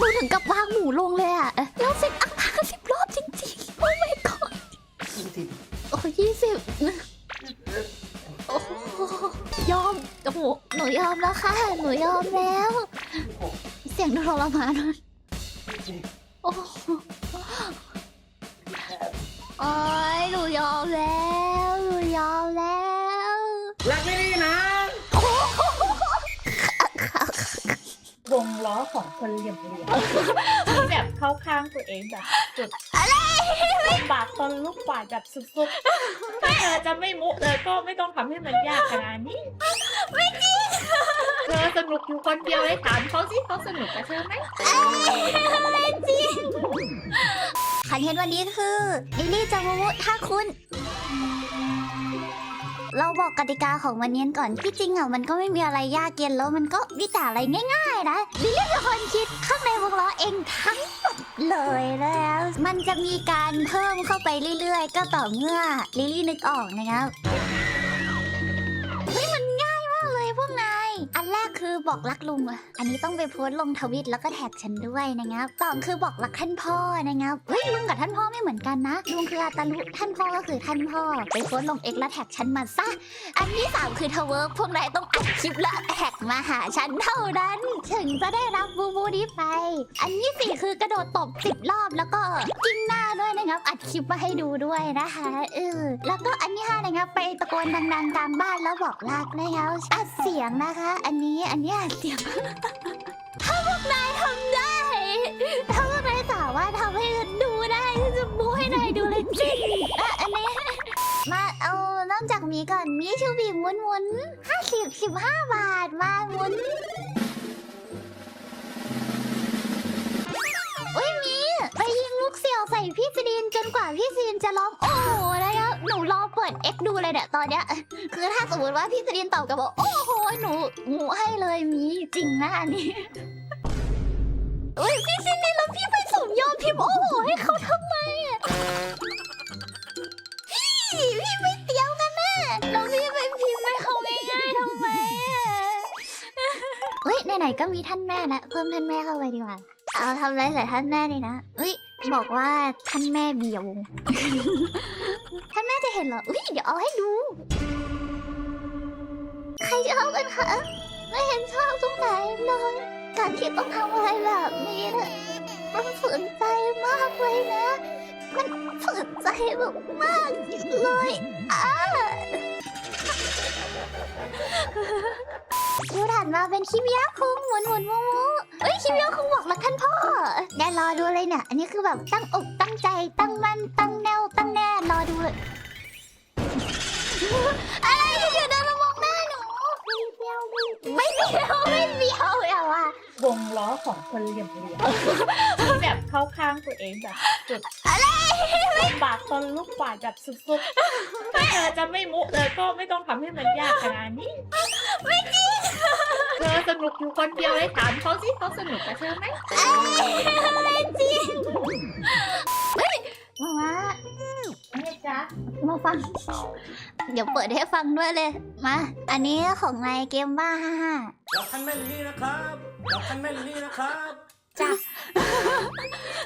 ดูถึงกับวางหมูลงเลยอะเอ๊ะแล้วสิบอะสิบรอบจริงๆ โอ้ my god ยี่สิบโอ้ยี่สิบโอ้โหยอมโอ้โหหนูยอมแล้วค่ะ หนูยอมแล้วเสียงทรมานมันยี่สิบโอ้โหโอ้ยหนูยอมแล้ ล้อของคนเหลี่ยมเหลี่ยมที่แบบเข้าข้างตัวเองแบบจุดอะไรบาดตนลูกบาดแบบสุดๆถ้าเธอจะไม่มุเลยก็ไม่ต้องทำให้มันยากขนาดนี้ ไม่จริงเธอสนุกอยู่คนเดียวเลยถามเขาสิเขาสนุกกับเธอไหมคอนเทนต์วันนี้คือลิลลี่จะมูถ้าคุณ เราบอกกติกาของวันนี้ก่อนที่จริงอะมันก็ไม่มีอะไรยากเย็นแล้วมันก็มีแต่อะไรง่ายๆนะลิลลี่เป็นคนคิดข้างในวงล้อเองทั้งหมดเลยแล้ว มันจะมีการเพิ่มเข้าไปเรื่อยๆ ก็ต่อเมื่อลิลลี่นึกออกนะครับ คือบอกรักลุงอะอันนี้ต้องไปโพสต์ลงทวิตแล้วก็แท็กฉันด้วยนะครับสองคือบอกรักท่านพ่อนะครับเฮ้ยลุงกับท่านพ่อไม่เหมือนกันนะลุงคืออาตาลุท่านพ่อก็คือท่านพ่อ ไปโพสต์ลงเอกแล้วแท็กฉันมาซะอันที่สามคือทเวิร์กพวกนายต้องอัดคลิปและแท็กมาหาฉันเท่านั้น ถึงจะได้รับบูบูนี้ไป อันที่สี่คือกระโดดตบสิบรอบแล้วก็กิ้งหน้าด้วยนะครับ อัดคลิปมาให้ดูด้วยนะคะเออแล้วก็อันที่ห้านะครับไปตะโกนดังๆกลางบ้านแล้วบอกรักนะครับอัดเสียงนะคะ อันนี้อันนี้อัดเสียง ถ้าพวกนายทำได้ ถ้าพวกนายสามารถทำให้ฉันดูได้ฉันจะบูให้นายดูเลยจริงอะอันนี้ มาเอาเริ่มจากหมีก่อนหมีชูบีหมุนหมุนห้าสิบสิบห้าบาทมาหมุน ดี่ยวใส่พี่ซีดินจนกว่าพี่ซีดินจะร้องโอ้โหนะครับหนูรอเปิดเอ็กดูเลยเนี่ยตอนเนี้ยคือถ้าสมมติว่าพี่ซีดินตอบกลับบอกโอ้โหหนูหมูให้เลยมีจริงนะอันนี้อุ้ยพี่ซีดินแล้วพี่ไปสมยอมพิมพ์โอ้โหให้เขาทำไมอะพี่พี่ไม่เตี้ยวกันนะแล้วพี่ไปพิมพ์ให้เขาง่ายๆทำไมอะเฮ้ยไหนๆก็มีท่านแม่แล้วเพิ่มท่านแม่เข้าไปดีกว่าเอาทำอะไรใส่ท่านแม่เลยนะเฮ้ย บอกว่าท่านแม่เบียว ท่านแม่จะเห็นเหรอ อุ้ยเดี๋ยวเอาให้ดู ใครชอบกันคะ ไม่เห็นชอบตรงไหนเลยการที่ต้องทำอะไรแบบนี้นะมันฝืนใจมากเลยนะ มันฝืนใจแบบมากเลยอะดูถัดมาเป็นคิมิยะคุงหมุนหมุนมูมู เอ้ยคิมิยะคุงบอกรักท่านพ่อแน่รอดูเลยเนี่ย อันนี้คือแบบตั้งอกตั้งใจตั้งมั่นตั้งแนวตั้งแน่รอดูเลย อะไรอยู่ด้าน ยวไม่เบี้ยวไม่เบี้ยวอย่าว่ะวงล้อของคนเหลี่ยมเหลี่ยมที่แบบเข้าข้างตัวเองแบบจุดอะไรบาดตนลูกบาดแบบสุดๆถ้าเธอจะไม่มุเลยก็ไม่ต้องทำให้มันยากขนาดนี้ ไม่จริงเธอสนุกอยู่คนเดียวเลยถามเขาสิเขาสนุกกับเธอไหมไม่จริงเฮ้ย มามาไม่จ๊ะมาฟัง เดี๋ยวเปิดให้ฟังด้วยเลย มา อันนี้ของนายเกมบ้าฮ่าฮ่ารักท่านแม่ลิลลี่นะครับรักท่านแม่ลิลลี่นะครับ จ้ะ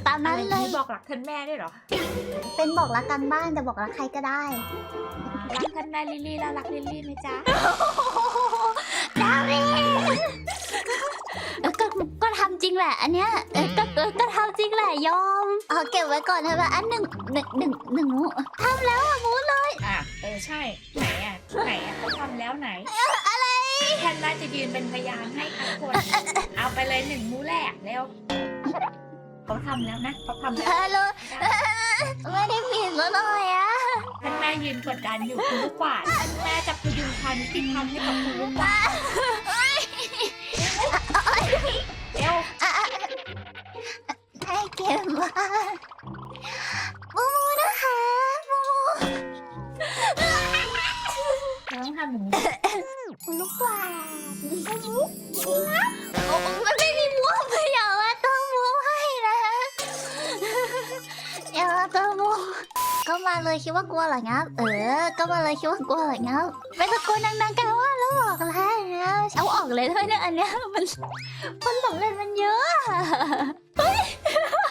ตามอะนั้นไรเลยนี้บอกรักท่านแม่ด้วยเหรอ เป็นบอกรักกลางบ้านแต่บอกรักใครก็ได้ รักท่านแม่ลิลลี่แล้วรักลิลลี่ไหมจ๊ะ ดาวิเออ ก็ก็ทำจริงแหละ อันเนี้ยเออก็ก็ก็ทำจริงแหละยอมเอาเก็บไว้ก่อนนะว่าอันหนึ่งหนึ่งหนึ่งหนึ่งหมูทำแล้วอะหมูเลยอะเออใช่ ไหนอะไหนอะเขาทำแล้วไหน อะไรแทนน่าจะยืนเป็นพยานให้ทั้งคน เอาไปเลยหนึ่งมูแรกเร็วเขาทำแล้วนะเขาทำแล้วฮัลโหลไม่ได้ผิดแล้วหน่อยอะท่านแม่ยืนกดดันอยู่คุณลูกกวาดท่านแม่จะพยุงความยุติธรรมให้กับคุณลูกกวาด คิดว่ากลัวเหรองับเออ ก็มาเลยคิดว่ากลัวเหรองับไปตะโกนดังๆกันว่าแล้วบอกแล้วนะเอาออกเลยได้ไหมเนี่ยอันเนี้ยมันคนสำเร็จมันเยอะอะเฮ้ย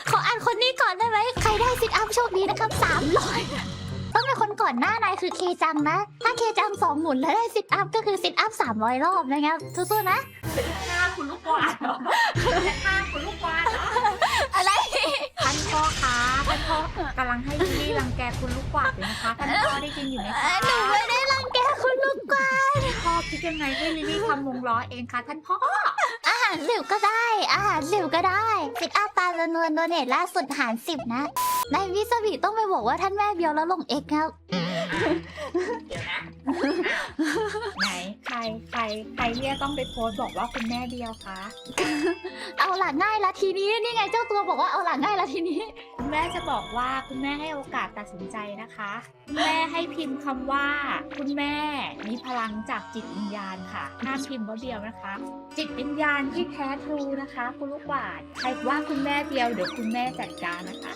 ขออ่านคนนี้ก่อนได้ไหมใครได้ซิทอัพโชคดีนะครับสามร้อยต้องเป็นคนก่อนหน้านายคือเคจังนะ ถ้าเคจังสองหมุนแล้วได้ซิทอัพก็คือซิทอัพสามร้อยรอบนะครับสู้ๆนะฆ่าคุณลูกกวาดเหรอจะฆ่าคุณลูกกวาดเหรออะไรท่านพ่อคะท่านพ่อกำลังให้ลิลลี่รั งแกคุณลูกกวาดอยู่นะคะท่านพ่อได้ยินอยู่ไหมคะหนูไม่ได้รังแกคุณลูกกวาดพ่อคิดยังไงให้ลิลลี่ทำวงล้อเองคะท่านพ่ออาหารสิวก็ได้อาหารสิวก็ได้ซิทอัพตามจำนวนโดเนทล่าสุดหารสิบนะนายวิสบิต้องไปบอกว่าท่านแม่เบียวแล้วลงเอกครับเดี๋ยวนะ ไหนใครใครใครเนี่ยต้องไปโพสต์บอกว่าคุณแม่เดียวคะเอาหลังง่ายละทีนี้นี่ไงเจ้าตัวบอกว่าเอาหลังง่ายละทีนี้ คุณแม่จะบอกว่าคุณแม่ให้โอกาสตัดสินใจนะคะคุณแม่ให้พิมพ์คำว่า คุณแม่มีพลังจากจิตวิญญาณค่ะห้ามพิมพ์ว่าเดียวนะคะ จิตวิญญาณที่แท้ทรูนะคะ คุณลูกหวาดใครว่าคุณแม่เดียวเดี๋ยวคุณแม่จัดการนะคะ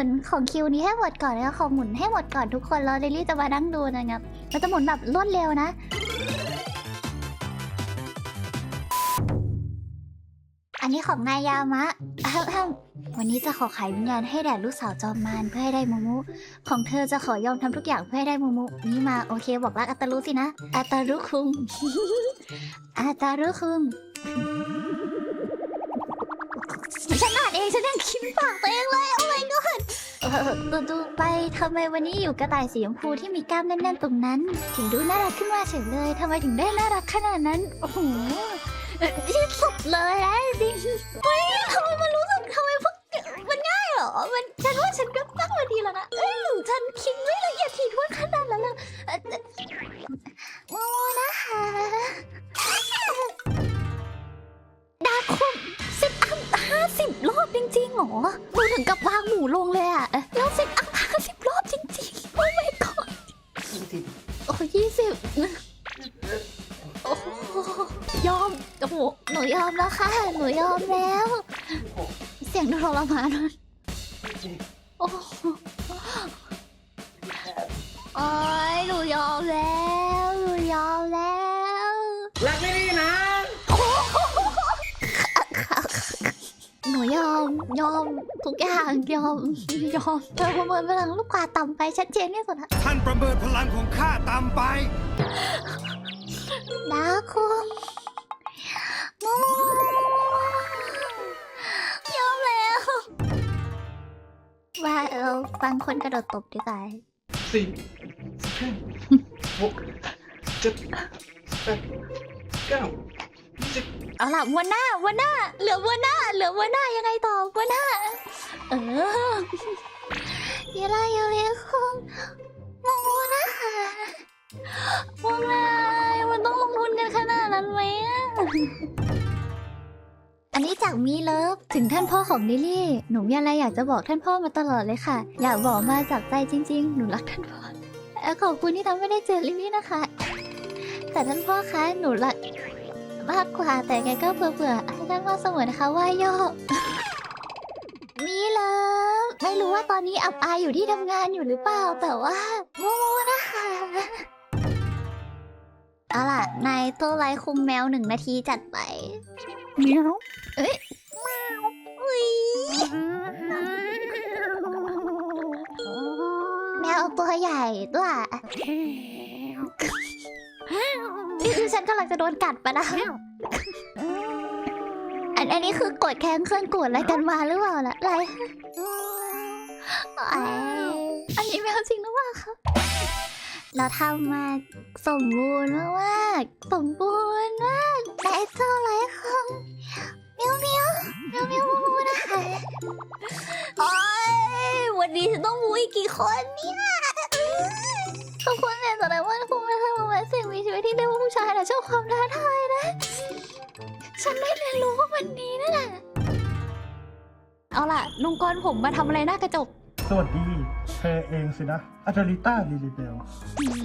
มุนของคิวนี้ให้หมดก่อนนะคะขอหมุนให้หมดก่อนทุกคนแล้วเดลลี่จะมานั่งดูนะครับเราจะหมุนแบบรวดเร็วนะอันนี้ของนายยามะวันนี้จะขอขายวิญญาณให้แด่ลูกสาวจอมมารเพื่อให้ได้มูมูของเธอจะขอยอมทำทุกอย่างเพื่อให้ได้มูมูนี่มาโอเคบอกรักอัตารุสินะอัตารุคุงอัตารุคุงฉันอ่านเองฉันยังคิดปากตัวเองเลยโอ้ my ดูดูไปทำไมวันนี้อยู่กระต่ายสีชมพูที่มีกล้ามแน่นๆตรงนั้น ถึงดูน่ารักขึ้นมาเฉยเลยทำไมถึงได้น่ารักขนาดนั้น โอ้โหเอ่อที่สุดเลยนะจริงเฮ้ยทำไมมันรู้สึกทำไมพวกมันง่ายเหรอ มันฉันว่าฉันก็ตั้งมาดีแล้วนะเอ้ยหรือฉันคิดไม่ละเอียดถี่ถ้วนขนาดนั้นเลยเอ่อเอ่อโมนะคะดาคมสิบอัพห้าสิบรอบจริงๆเหรอดูถึงกับวางหมูลงเลยอะ ยอมแล้วค่ะ หนูยอมแล้ว เสียงทรมานมันโอ้โหโอ้ยหนูยอมแล้วหนูยอมแล้วรักไม่ดีนะ หนูยอมยอมทุกอย่างยอมยอมเธอประเมินพลังลูกกวาดต่ำไปชัดเจนที่สุดอะท่านประเมินพลังของข้าตามไปดาคุงโม ฟังคนกระโดดตบดีกว่าสี่ห้าหกเจ็ดแปดเก้าสิบเอาล่ะวันหน้าวันหน้า เหลือวันหน้า เหลือวันหน้ายังไงต่อวันหน้า เออเยลาเยลเลคุงโมนะคะโมนามันต้องลงทุนกันขนาดนั้นไหมอะอันนี้ จากมีเลิฟถึงท่านพ่อของลิลลี่ หนูมีอะไรอยากจะบอกท่านพ่อมาตลอดเลยค่ะ อยากบอกมาจากใจจริง ๆ หนูรักท่านพ่อและขอบคุณที่ทำให้ได้เจอลิลลี่นะคะ แต่ท่านพ่อคะหนูรักมากกว่าแต่แกก็เบื่อๆให้ท่านพ่อเสมอนะคะว่าย่อมีเลิฟไม่รู้ว่าตอนนี้อับอายอยู่ที่ทำงานอยู่หรือเปล่า แต่ว่าโมโมนะคะเอาล่ะนายโตไลคุมแมวหนึ่งนาทีจัดไป แมวเอ้ยแมวอุ้ยแมวตัวใหญ่ด้วยนี่คือฉันกำลังจะโดนกัดปะนะอันอันนี้คือกดแค้นเครื่องกดอะไรกันมาหรือเปล่าล่ะอะไรไอ้อันนี้แมวจริงหรือเปล่าครับ เราทำมาสมบูรณ์มากๆสมบูรณ์มากแต่เท่าไร นี้ฉันต้องมุ้ยกี่คนเนี่ยทุกคนเนี่ยแสดงว่าคุณไม่ทำมาเสิ่งมีชีวิตที่ได้ว่าผู้ชายแต่ชอบความท้าทายนะ ฉันได้เรียนรู้ว่ามันนี้นั่นแหละเอาล่ะลุงกรผมมาทำอะไรหน้ากระจก สวัสดี เธอเองสินะอาจาริต้าลิลิเบล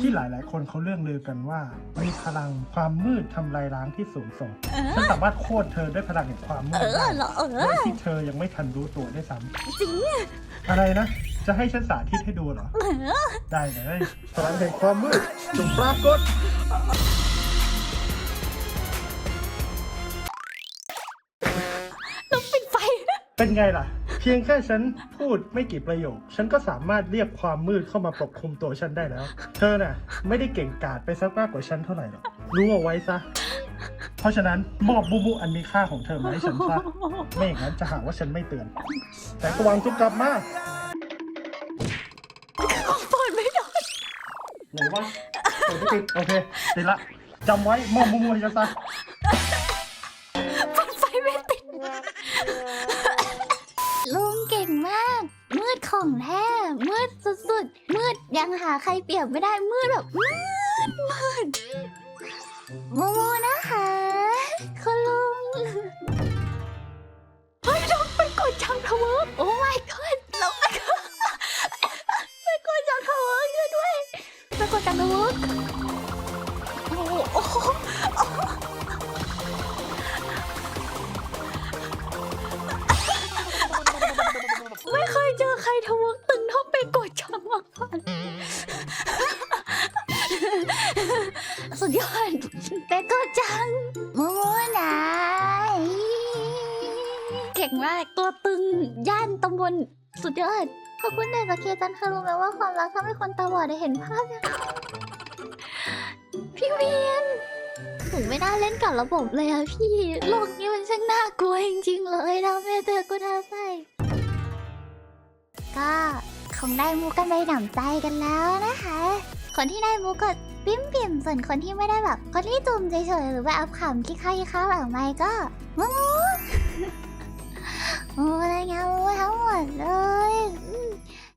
ที่หลายๆ คนเขาเรื่องลือกันว่า มีพลังความมืดทำลายล้างที่สูงส่งฉันสามารถโค่นเธอด้วยพลังแห่งความมืเอดได้อเหรอเอโดอยที่เธอยังไม่ทันรู้ตัวได้วยซ้จริงำอะไรนะ จะให้ฉันสาธิตให้ดูเหรอ ได้เลยพลังแห่งความมืดจงปรากฏต้องปิดไฟเป็นไงล่ะเพียงแค่ฉันพูดไม่กี่ประโยค ฉันก็สามารถเรียกความมืดเข้ามาปกคลุมตัวฉันได้แล้ว เธอน่ะ ไม่ได้เก่งกาจไปสักมากกว่าฉันเท่าไหร่หรอก รู้เอาไว้ซะ เพราะฉะนั้นมอบบุบุอันมีค่าของเธอมาให้ฉันซะไม่อย่างนั้นจะหาว่าฉันไม่เตือน แต่กวางจุกกลับมาเปิดไม่ได้ไหนวะเปิดไม่ติดโอเคติดละจำไว้มอบบุบุให้ฉันซะ ยังหาใครเปรียบไม่ได้มืดแบบมืดมืดโมโมนะคะ ย่านตำบลสุดยอดขอบคุณเดชเคจันเธอรู้ไหมว่าความรักทำให้คนตาบอดได้เห็นภาพเนี่ยพี่เวียนผมไม่น่าเล่นกับระบบเลยอะพี่ โลกนี้มันช่างน่ากลัวจริงๆเลยนะแม่เธอก็น่าใส่ก็คงได้มุกกันไปหนำใจกันแล้วนะคะ คนที่ได้มุกก็ปิ้มปิ่มส่วนคนที่ไม่ได้แบบคนที่จุ่มเฉยๆหรือว่าอับขำที่ใครค้าหลังไม่ก็มุกมุ โอ้รายงานรู้ทั้งหมดเลย